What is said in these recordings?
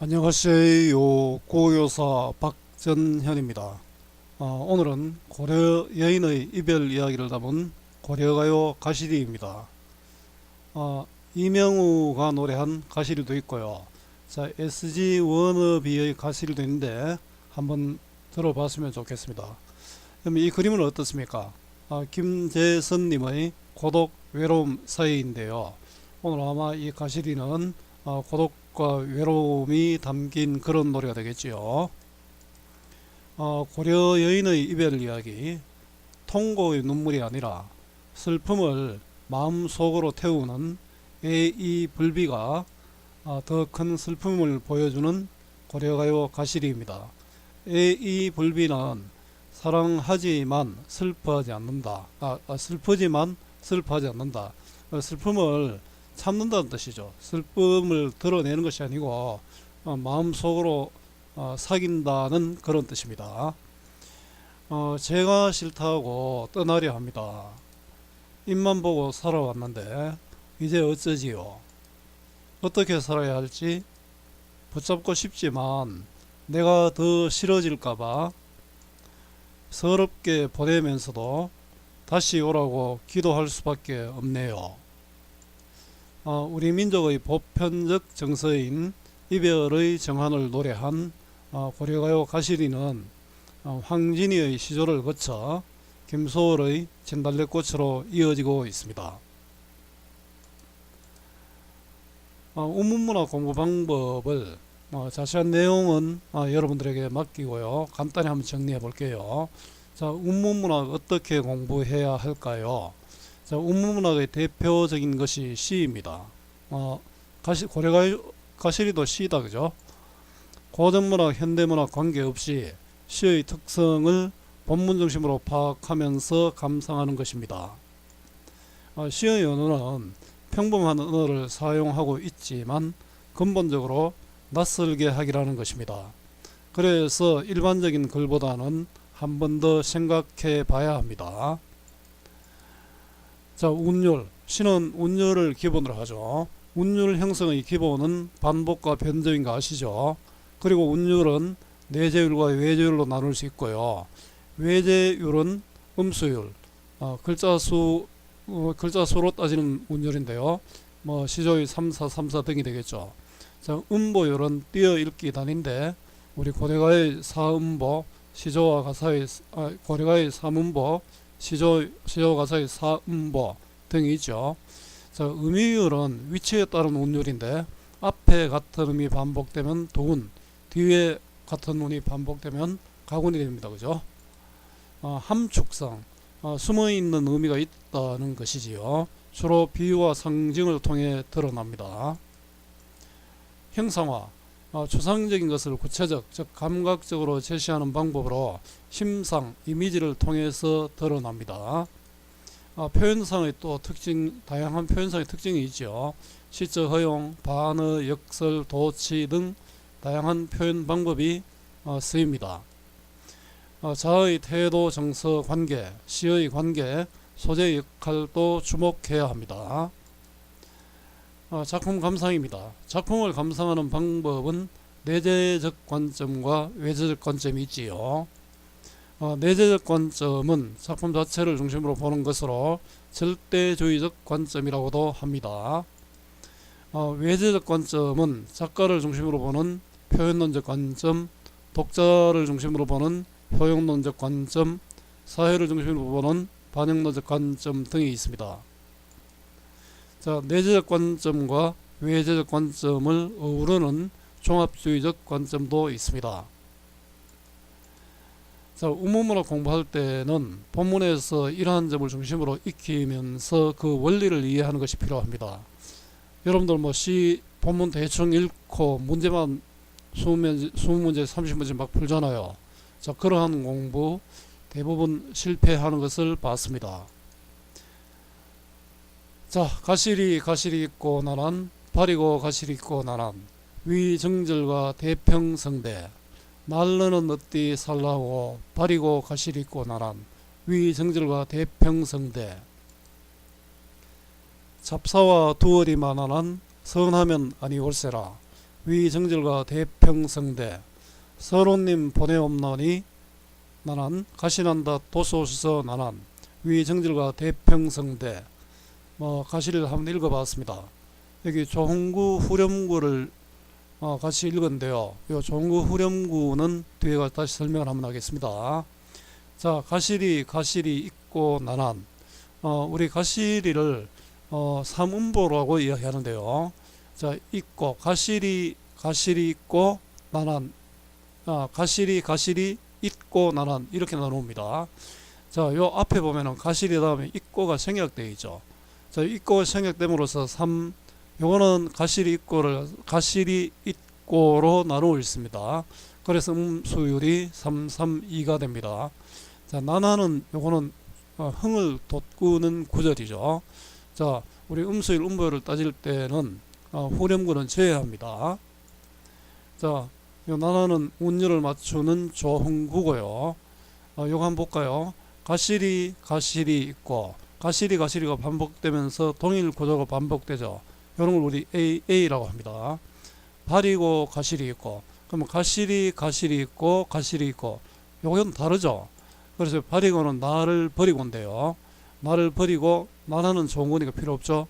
안녕하세요. 고요사 박전현입니다. 어, 오늘은 고려 여인의 이별 이야기를 담은 고려가요 가시리입니다. 어, 이명우가 노래한 가시리도 있고요. 자, SG 워너비의 가시리도 있는데 한번 들어봤으면 좋겠습니다. 그럼 이 그림은 어떻습니까? 아, 김재선님의 고독 외로움 사이인데요. 오늘 아마 이 가시리는 어, 고독 과 외로움이 담긴 그런 노래가 되겠지요. 어, 고려 여인의 이별 이야기, 통고의 눈물이 아니라 슬픔을 마음속으로 태우는 애이 불비가 어, 더큰 슬픔을 보여주는 고려가요 가시리입니다. 애이 불비는 사랑하지만 슬퍼하지 않는다. 아, 아, 슬프지만 슬퍼하지 않는다. 어, 슬픔을 참는다는 뜻이죠. 슬픔을 드러내는 것이 아니고 어, 마음속으로 어, 사귄다는 그런 뜻입니다. 어, 제가 싫다고 떠나려 합니다. 입만 보고 살아왔는데 이제 어쩌지요? 어떻게 살아야 할지 붙잡고 싶지만 내가 더 싫어질까봐 서럽게 보내면서도 다시 오라고 기도할 수밖에 없네요. 어, 우리 민족의 보편적 정서인 이별의 정한을 노래한 어, 고려가요 가시리는 어, 황진이의 시조를 거쳐 김소월의 진달래꽃으로 이어지고 있습니다. 어, 우문문화 공부 방법을 어, 자세한 내용은 어, 여러분들에게 맡기고요. 간단히 한번 정리해 볼게요. 자, 운문문화 어떻게 공부해야 할까요? 자, 운문문학의 대표적인 것이 시입니다. 어, 가시, 고려가 가시리도 시다 그죠? 고전문학, 현대문학 관계없이 시의 특성을 본문 중심으로 파악하면서 감상하는 것입니다. 어, 시의 언어는 평범한 언어를 사용하고 있지만 근본적으로 낯설게 하기라는 것입니다. 그래서 일반적인 글보다는 한 번 더 생각해 봐야 합니다. 자, 운율. 시는 운율을 기본으로 하죠. 운율 형성의 기본은 반복과 변조인 거 아시죠? 그리고 운율은 내재율과 외재율로 나눌 수 있고요. 외재율은 음수율, 어, 글자 수, 어, 글자 수로 따지는 운율인데요. 뭐 시조의 3, 4, 3, 4 등이 되겠죠. 자, 음보율은 띄어 읽기 단인데 우리 고대가의 사음보, 시조와 가사의 아, 고려가의 삼음보, 시조 시조 가사의 사음보 등이 있죠. 자, 음이율은 위치에 따른 운율인데 앞에 같은 음이 반복되면 도운, 뒤에 같은 운이 반복되면 가군이 됩니다. 그죠? 어, 함축성, 어, 숨어 있는 의미가 있다는 것이지요. 주로 비유와 상징을 통해 드러납니다. 형상화, 어, 추상적인 것을 구체적, 즉 감각적으로 제시하는 방법으로 심상, 이미지를 통해서 드러납니다. 어, 표현상의 또 특징, 다양한 표현상의 특징이 있죠. 시적 허용, 반어, 역설, 도치 등 다양한 표현 방법이 어, 쓰입니다. 어, 자의 태도, 정서, 관계, 시의 관계, 소재 역할도 주목해야 합니다. 어, 작품 감상입니다. 작품을 감상하는 방법은 내재적 관점과 외재적 관점이 있지요. 어, 내재적 관점은 작품 자체를 중심으로 보는 것으로 절대주의적 관점이라고도 합니다. 어, 외재적 관점은 작가를 중심으로 보는 표현론적 관점, 독자를 중심으로 보는 효용론적 관점, 사회를 중심으로 보는 반영론적 관점 등이 있습니다. 자, 내재적 관점과 외재적 관점을 어우르는 종합주의적 관점도 있습니다. 자, 우문문학 공부할 때는 본문에서 이러한 점을 중심으로 익히면서 그 원리를 이해하는 것이 필요합니다. 여러분들 뭐 시 본문 대충 읽고 문제만 20문제, 20문제 30문제 막 풀잖아요. 자, 그러한 공부 대부분 실패하는 것을 봤습니다. 자, 가시리 가시리 있고 나란 바리고 가시리 있고 나란. 위정절과 대평성대. 날르는 어디 살라고 바리고 가시리 있고 나란. 위정절과 대평성대. 잡사와 두얼이 만한한 선하면 아니올세라. 위정절과 대평성대. 서로님 보내옵나니 나난 가시난다 도소서 나난 위정절과 대평성대 뭐 가시를 한번 읽어봤습니다. 여기 조홍구 후렴구를 어, 같이 읽었는데요. 이 조홍구 후렴구는 뒤에 가서 다시 설명을 한번 하겠습니다. 자 가시리 가시리 있고 나난 어, 우리 가시리를 어, 삼음보라고 이야기하는데요. 자 있고 가시리 가시리 있고 나난 아, 가시리 가시리 있고 나난 이렇게 나눕니다. 자, 요 앞에 보면은 가시리 다음에 있고가 생략되어 있죠. 자, 있고가 생략됨으로써 3 요거는 가시리 있고를 가시리 있고로 나누어 있습니다. 그래서 음수율이 332가 됩니다. 자, 나나는 요거는 어, 흥을 돋구는 구절이죠. 자, 우리 음수율 음보율을 따질 때는 어, 후렴구는 제외합니다. 자, 요 나나는 운율을 맞추는 조흥구고요. 어, 요거 한번 볼까요? 가시리 가시리 있고 가시리 가시리가 반복되면서 동일 구조가 반복되죠. 이런 걸 우리 A A라고 합니다. 발이고 가시리 있고 그러면 가시리 가시리 있고 가시리 있고 요건 다르죠. 그래서 발이고는 나를 버리고인데요. 나를 버리고 나는 좋은 거니까 필요 없죠.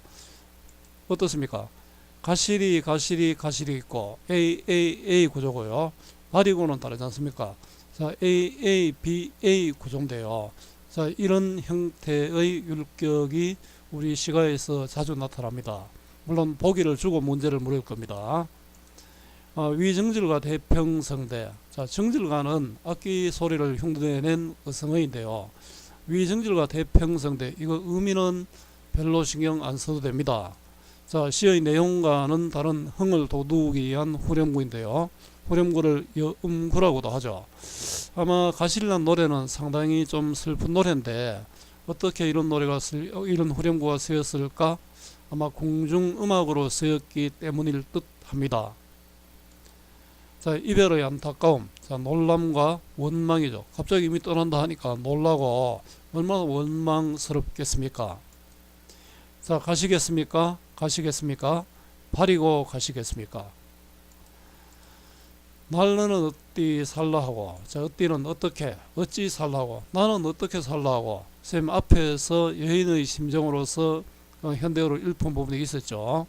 어떻습니까? 가시리 가시리 가시리 있고 A A A 구조고요. 발이고는 다르지 않습니까? 자 A A B A 구조인데요. 자 이런 형태의 율격이 우리 시가에서 자주 나타납니다. 물론 보기를 주고 문제를 물을 겁니다. 어, 위정질과 대평성대. 자 정질과는 악기 소리를 흉내낸 어성어인데요. 위정질과 대평성대 이거 의미는 별로 신경 안 써도 됩니다. 자, 시의 내용과는 다른 흥을 돋우기 위한 후렴구인데요. 후렴구를 여음구라고도 하죠. 아마 가실란 노래는 상당히 좀 슬픈 노래인데 어떻게 이런 노래가 쓰, 어, 이런 후렴구가 쓰였을까? 아마 공중 음악으로 쓰였기 때문일 듯합니다. 자, 이별의 안타까움, 자, 놀람과 원망이죠. 갑자기 이미 떠난다 하니까 놀라고 얼마나 원망스럽겠습니까? 자, 가시겠습니까? 가시겠습니까? 버리고 가시겠습니까? 날르는 어찌 살라 하고 자 어찌는 어떻게 어찌 살라 하고 나는 어떻게 살라 하고 쌤 앞에서 여인의 심정으로서 어, 현대어로 일품 부분이 있었죠.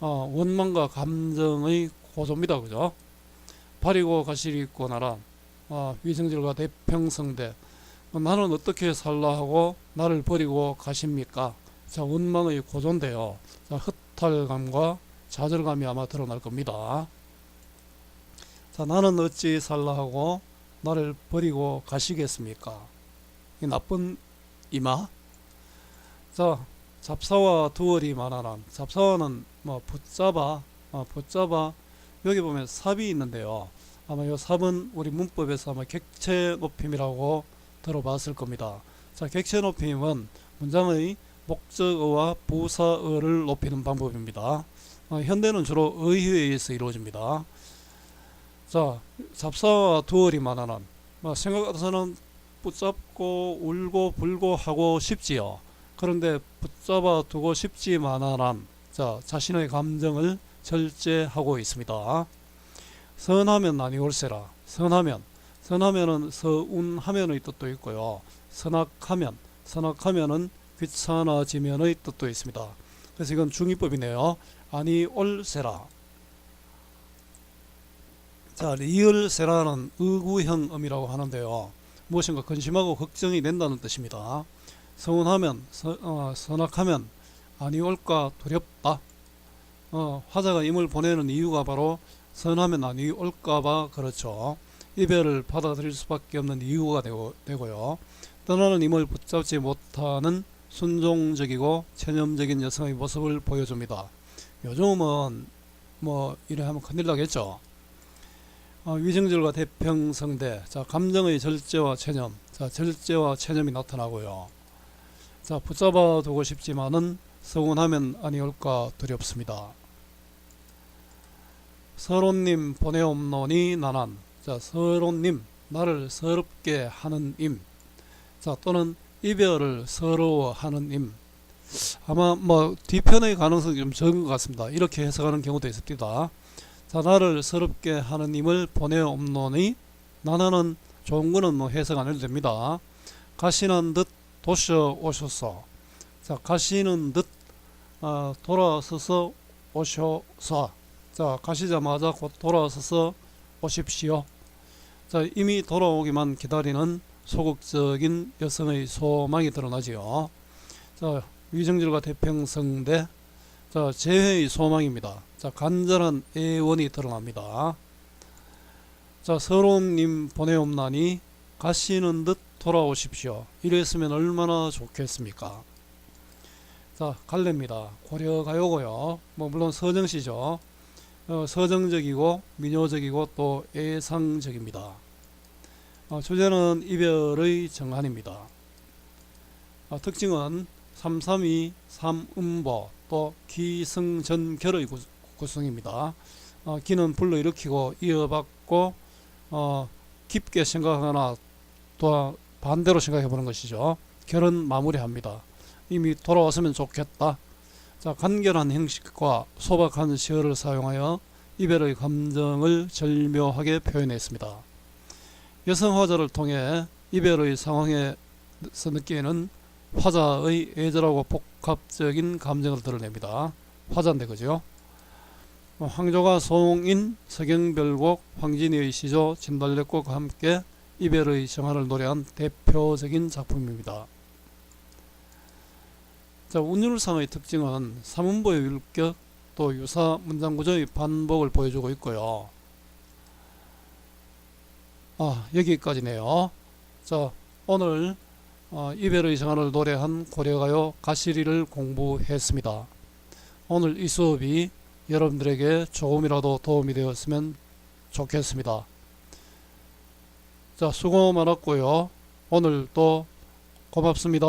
어, 원망과 감정의 고조입니다. 그죠? 버리고 가시리 있고 나라 어, 위성질과 대평성대 어, 나는 어떻게 살라 하고 나를 버리고 가십니까? 자 원망의 고조인데요. 자, 허탈감과 좌절감이 아마 드러날 겁니다. 자, 나는 어찌 살라 하고 나를 버리고 가시겠습니까? 이 나쁜 이마. 자, 잡사와 두월이 만하란. 잡사와는 뭐 붙잡아, 어, 붙잡아. 여기 보면 삽이 있는데요. 아마 이 삽은 우리 문법에서 아마 객체 높임이라고 들어봤을 겁니다. 자, 객체 높임은 문장의 목적어와 부사어를 높이는 방법입니다. 어, 현대는 주로 의의에 의해서 이루어집니다. 자, 잡사와 두어리 만하는 뭐 생각 같아서는 붙잡고 울고 불고 하고 싶지요. 그런데 붙잡아 두고 싶지만한 자 자신의 감정을 절제하고 있습니다. 선하면 아니 올세라. 선하면 선하면은 서운하면의 뜻도 있고요. 선악하면 선악하면은 귀찮아지면의 뜻도 있습니다. 그래서 이건 중의법이네요. 아니 올세라. 자, 리을세라는 의구형 음이라고 하는데요. 무엇인가 근심하고 걱정이 된다는 뜻입니다. 서운하면, 서, 어, 선악하면 아니 올까 두렵다. 어, 화자가 임을 보내는 이유가 바로 선하면 아니 올까봐 그렇죠. 이별을 받아들일 수밖에 없는 이유가 되고, 되고요. 떠나는 임을 붙잡지 못하는 순종적이고 체념적인 여성의 모습을 보여줍니다. 요즘은 뭐 이래 하면 큰일 나겠죠. 어, 위정절과 대평성대 자 감정의 절제와 체념 자 절제와 체념이 나타나고요. 자 붙잡아 두고 싶지만은 서운하면 아니올까 두렵습니다. 서론님 보내옵노니 나난 자 서론님 나를 서럽게 하는 임 자 또는 이별을 서러워하는 임 아마 뭐 뒤편의 가능성이 좀 적은 것 같습니다. 이렇게 해석하는 경우도 있습니다. 자 나를 서럽게 하는 님을 보내옵노니 나는 좋은 거는 뭐 해석 안 해도 됩니다. 가시는 듯 도셔 오셔서 자 가시는 듯 어, 돌아서서 오셔서 자 가시자마자 곧 돌아서서 오십시오. 자 이미 돌아오기만 기다리는 소극적인 여성의 소망이 드러나지요. 자 위정질과 태평성대 자 재회의 소망입니다. 자 간절한 애원이 드러납니다. 자 서론님 보내옵나니 가시는 듯 돌아오십시오. 이랬으면 얼마나 좋겠습니까? 자 갈래입니다. 고려가요고요. 뭐 물론 서정시죠. 어, 서정적이고 민요적이고 또 애상적입니다. 어, 주제는 이별의 정한입니다. 어, 특징은 332, 3음보 또 기승전결의 구- 구성입니다. 어, 기는 불러일으키고 이어받고 어, 깊게 생각하거나 또 반대로 생각해 보는 것이죠. 결은 마무리합니다. 이미 돌아왔으면 좋겠다. 자, 간결한 형식과 소박한 시어를 사용하여 이별의 감정을 절묘하게 표현했습니다. 여성 화자를 통해 이별의 상황에서 느끼는 화자의 애절하고 복합적인 감정을 드러냅니다. 화자인데 그죠? 어, 황조가 송인, 서경별곡, 황진이의 시조, 진달래꽃과 함께 이별의 정화를 노래한 대표적인 작품입니다. 자, 운율상의 특징은 삼음보의 율격 또 유사 문장 구조의 반복을 보여주고 있고요. 아, 여기까지네요. 자, 오늘 어, 이별의 정화를 노래한 고려가요 가시리를 공부했습니다. 오늘 이 수업이 여러분들에게 조금이라도 도움이 되었으면 좋겠습니다. 자, 수고 많았고요. 오늘 또 고맙습니다.